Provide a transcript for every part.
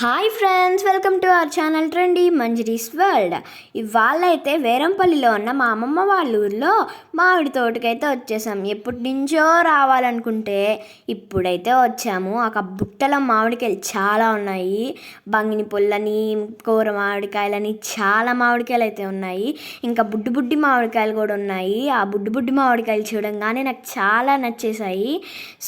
Hi friends welcome to our channel trendy మంజరీస్ world. ఇవాళైతే వేరంపల్లిలో ఉన్న మా అమ్మమ్మ వాళ్ళ ఊర్లో మామిడి తోటకైతే వచ్చేసాం. ఎప్పటి నుంచో రావాలనుకుంటే ఇప్పుడైతే వచ్చాము. ఒక బుట్టల మామిడికాయలు చాలా ఉన్నాయి. బంగిని పుల్లని కూర మామిడికాయలని చాలా మామిడికాయలు అయితే ఉన్నాయి. ఇంకా బుడ్డి బుడ్డి మామిడికాయలు కూడా ఉన్నాయి. ఆ బుడ్డి బుడ్డి మామిడికాయలు చూడంగానే నాకు చాలా నచ్చేసాయి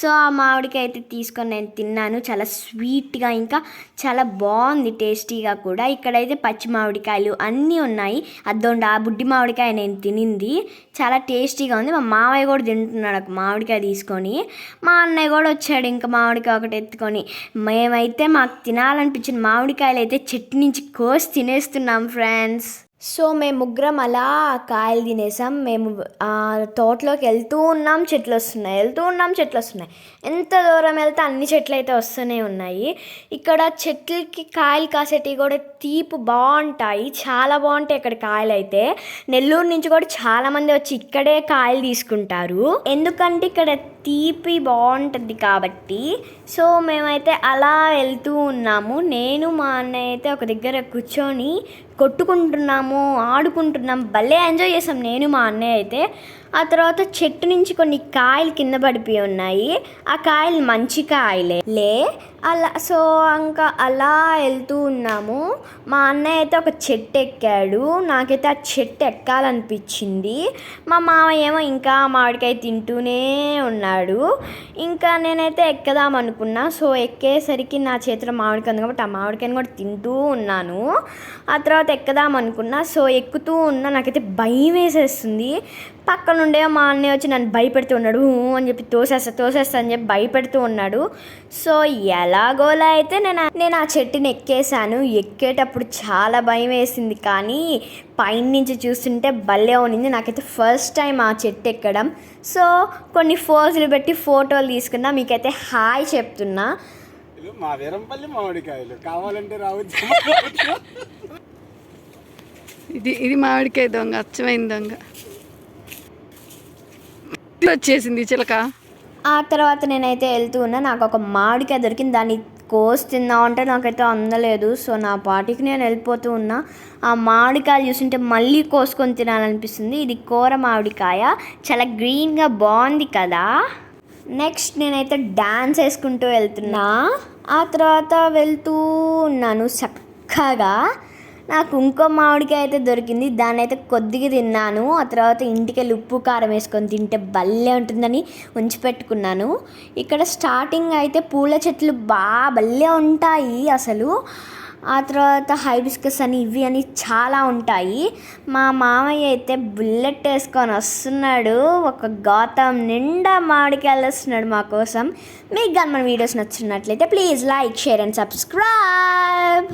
సో ఆ మామిడికాయ అయితే తీసుకొని నేను తిన్నాను. చాలా స్వీట్గా ఇంకా చాలా బాగుంది టేస్టీగా కూడా. ఇక్కడైతే పచ్చి మామిడికాయలు అన్నీ ఉన్నాయి. అద్దోండి ఆ బుడ్డి మామిడికాయ నేను తినింది. చాలా టేస్టీగా ఉంది. మా మావయ్య కూడా తింటున్నాడు మామిడికాయ తీసుకొని. మా అన్నయ్య కూడా వచ్చాడు ఇంకా మామిడికాయ ఒకటి ఎత్తుకొని. మేమైతే మాకు తినాలనిపించిన మామిడికాయలు అయితే చెట్టు నుంచి కోసి తినేస్తున్నాం ఫ్రెండ్స్. సో మేము ముగ్గురం అలా కాయలు తినేసాం. మేము ఆ తోటలోకి వెళ్తూ ఉన్నాం. చెట్లు వస్తున్నాయి. వెళ్తూ ఉన్నాం. చెట్లు వస్తున్నాయి. ఎంత దూరం వెళ్తే అన్ని చెట్లు అయితే వస్తూనే ఉన్నాయి. ఇక్కడ చెట్లకి కాయలు కాసేటివి కూడా తీపు బాగుంటాయి. చాలా బాగుంటాయి ఇక్కడ కాయలు అయితే. నెల్లూరు నుంచి కూడా చాలా మంది వచ్చి ఇక్కడే కాయలు తీసుకుంటారు. ఎందుకంటే ఇక్కడ తీపి బాగుంటుంది కాబట్టి సో మేమైతే అలా వెళ్తూ ఉన్నాము. నేను మా అన్నయ్య అయితే ఒక దగ్గర కూర్చొని కొట్టుకుంటున్నాము ఆడుకుంటున్నాం భలే ఎంజాయ్ చేసాం. నేను మా అన్నయ్య అయితే ఆ తర్వాత చెట్టు నుంచి కొన్ని కాయలు కింద పడిపోయి ఉన్నాయి. ఆ కాయలు మంచి కాయలే. లే అలా సో ఇంకా అలా వెళ్తూ ఉన్నాము. మా అన్నయ్య అయితే ఒక చెట్టు ఎక్కాడు. నాకైతే ఆ చెట్టు ఎక్కాలనిపించింది. మా మామయ్య ఏమో ఇంకా మామిడికాయ తింటూనే ఉన్నాడు. ఇంకా నేనైతే ఎక్కదాం అనుకున్నా. సో ఎక్కేసరికి నా చేతిలో మామిడికాయ ఉంది కాబట్టి ఆ మామిడికాయని కూడా తింటూ ఉన్నాను. ఆ తర్వాత ఎక్కదాం అనుకున్నా. సో ఎక్కుతూ ఉన్నా. నాకైతే భయం వేసేస్తుంది. పక్క నుండే మా అన్నయ్య వచ్చి నన్ను భయపెడుతూ ఉన్నాడు "ఊ" అని చెప్పి తోసేస్తా తోసేస్తా అని చెప్పి భయపెడుతూ ఉన్నాడు. సో ఎలాగోలా అయితే నేను నేను ఆ చెట్టుని ఎక్కేసాను ఎక్కేటప్పుడు చాలా భయం వేసింది. కానీ పైన నుంచి చూస్తుంటే భలే ఉన్నింది. నాకైతే ఫస్ట్ టైం ఆ చెట్టు ఎక్కడం. సో కొన్ని ఫోజులు పెట్టి ఫోటోలు తీసుకున్నా. మీకైతే హాయ్ చెప్తున్నా. మా వీరంపల్లి మామిడికాయలు. కావాలంటే రావచ్చు? ఇది ఇది మామిడికాయ దొంగ అచ్చమైన దొంగ. వచ్చేసింది చిలక. ఆ తర్వాత నేనైతే వెళ్తూ ఉన్నా నాకు ఒక మామిడికాయ దొరికింది దాన్ని కోసి తిందాం అంటే నాకైతే అందలేదు. సో నా పాటికి నేను వెళ్ళిపోతూ ఉన్నా. ఆ మామిడికాయలు చూస్తుంటే మళ్ళీ కోసుకొని తినాలనిపిస్తుంది. ఇది కూర మామిడికాయ చాలా గ్రీన్గా బాగుంది కదా. నెక్స్ట్ నేనైతే డ్యాన్స్ వేసుకుంటూ వెళ్తున్నా. ఆ తర్వాత వెళ్తూ ఉన్నాను చక్కగా. నాకు ఇంకో మామిడికాయ అయితే దొరికింది. దాన్ని అయితే కొద్దిగా తిన్నాను. ఆ తర్వాత ఇంటికి వెళ్ళి ఉప్పు కారం వేసుకొని తింటే భలే ఉంటుందని ఉంచి పెట్టుకున్నాను. ఇక్కడ స్టార్టింగ్ అయితే పూల చెట్లు బాగా భలే ఉంటాయి అసలు. ఆ తర్వాత హైబిస్కస్ అని ఇవి అని చాలా ఉంటాయి. మా మామయ్య అయితే బుల్లెట్ వేసుకొని వస్తున్నాడు. ఒక గౌతం నిండా మామిడికాయలు వస్తున్నాడు మా కోసం. మీకు కానీ మన వీడియోస్ నచ్చినట్లయితే please like share and subscribe.